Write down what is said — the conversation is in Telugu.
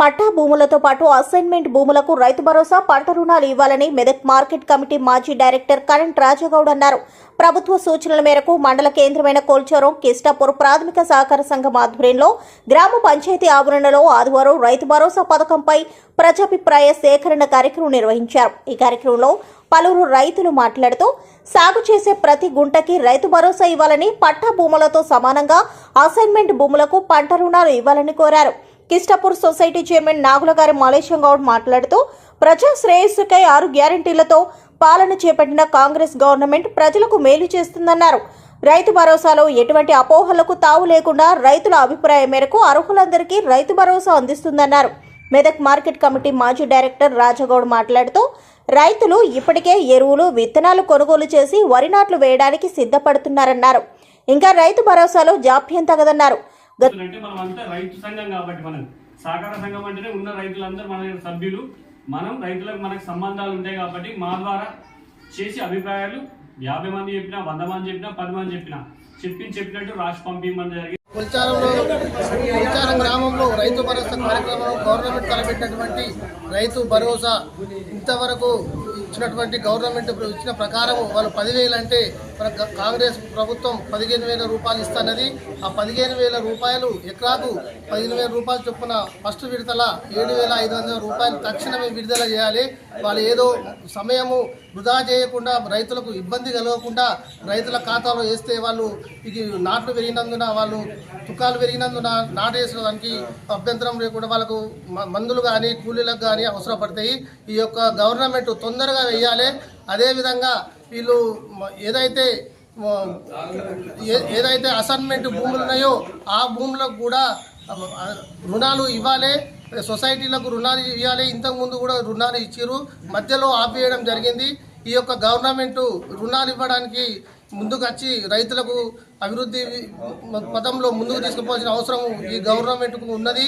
పట్టా భూములతో పాటు అసైన్మెంట్ భూములకు రైతు భరోసా పంట రుణాలు ఇవ్వాలని మెదక్ మార్కెట్ కమిటీ మాజీ డైరెక్టర్ కరణ్ రాజగౌడ్ అన్నారు. ప్రభుత్వ సూచనల మేరకు మండల కేంద్రమైన కోల్చోరం కిష్టాపూర్ ప్రాథమిక సహకార సంఘం ఆధ్వర్యంలో గ్రామ పంచాయతీ ఆవరణలో ఆదివారం రైతు భరోసా పథకంపై ప్రజాభిప్రాయ సేకరణ కార్యక్రమం నిర్వహించారు. ఈ కార్యక్రమంలో పలువురు రైతులు మాట్లాడుతూ సాగు చేసే ప్రతి గుంటకి రైతు భరోసా ఇవ్వాలని పట్టా భూములతో సమానంగా అసైన్మెంట్ భూములకు పంట రుణాలు ఇవ్వాలని కోరారు. కిస్టాపూర్ సొసైటీ చైర్మన్ నాగుల గారి మలేషం గౌడ్ మాట్లాడుతూ ప్రజా శ్రేయస్సుకై ఆరు గ్యారంటీలతో పాలన చేపట్టిన కాంగ్రెస్ గవర్నమెంట్ ప్రజలకు మేలు చేస్తుందన్నారు. రైతు భరోసాలో ఎటువంటి అపోహలకు తావు లేకుండా రైతుల అభిప్రాయం మేరకు అర్హులందరికీ రైతు భరోసా అందిస్తుందన్నారు. మెదక్ మార్కెట్ కమిటీ మాజీ డైరెక్టర్ రాజగౌడ్ మాట్లాడుతూ రైతులు ఇప్పటికే ఎరువులు విత్తనాలు కొనుగోలు చేసి వరి నాట్లు వేయడానికి సిద్ధపడుతున్నారన్నారు. ఇంకా రైతు భరోసాలో జాప్యం తగదన్నారు. అంటే మనం అంతా రైతు సంఘం కాబట్టి మనం. సహకార సంఘం అంటేనే ఉన్న రైతులందరూ మన సభ్యులు. మనం రైతులకు మనకు సంబంధాలు ఉంటాయి కాబట్టి మా ద్వారా చేసి అభిప్రాయాలు యాభై మంది చెప్పినా వంద మంది చెప్పినా పది మంది చెప్పినా. చెప్పి చెప్పినట్టు రాసి పంపించమని జరిగింది. కుల్చారంలో కుల్చారం గ్రామంలో రైతు భరోసా కార్యక్రమం గవర్నమెంట్ తలపెట్టినటువంటి రైతు భరోసా ఇంతవరకు ఇచ్చినటువంటి గవర్నమెంట్ ఇచ్చిన ప్రకారం వాళ్ళు పదివేలు అంటే మన కాంగ్రెస్ ప్రభుత్వం పదిహేను వేల రూపాయలు ఇస్తున్నది. ఆ పదిహేను వేల రూపాయలు ఎకరాకు పదిహేను వేల రూపాయలు చొప్పున ఫస్ట్ విడతల ఏడు వేల ఐదు వందల రూపాయలు తక్షణమే విడుదల చేయాలి. వాళ్ళు ఏదో సమయము వృధా చేయకుండా రైతులకు ఇబ్బంది కలగకుండా రైతుల ఖాతాలో వేస్తే వాళ్ళు ఇది నాట్లు పెరిగినందున వాళ్ళు తుకాలు పెరిగినందున నాటేసడానికి అభ్యంతరం లేకుండా వాళ్ళకు మందులు కానీ కూలీలకు కానీ అవసరపడతాయి. ఈ యొక్క గవర్నమెంట్ తొందరగా వేయాలి. అదేవిధంగా వీళ్ళు ఏదైతే ఏ- ఏదైతే అసైన్మెంట్ భూములు ఉన్నాయో ఆ భూములకు కూడా రుణాలు ఇవ్వాలి. సొసైటీలకు రుణాలు ఇవ్వాలి. ఇంతకుముందు కూడా రుణాలు ఇచ్చారు మధ్యలో ఆపేయడం జరిగింది. ఈ యొక్క గవర్నమెంట్ రుణాలు ఇవ్వడానికి ముందుకు వచ్చి రైతులకు అభివృద్ధి పదంలో ముందుకు తీసుకుపోవాల్సిన అవసరం ఈ గవర్నమెంట్కు ఉన్నది.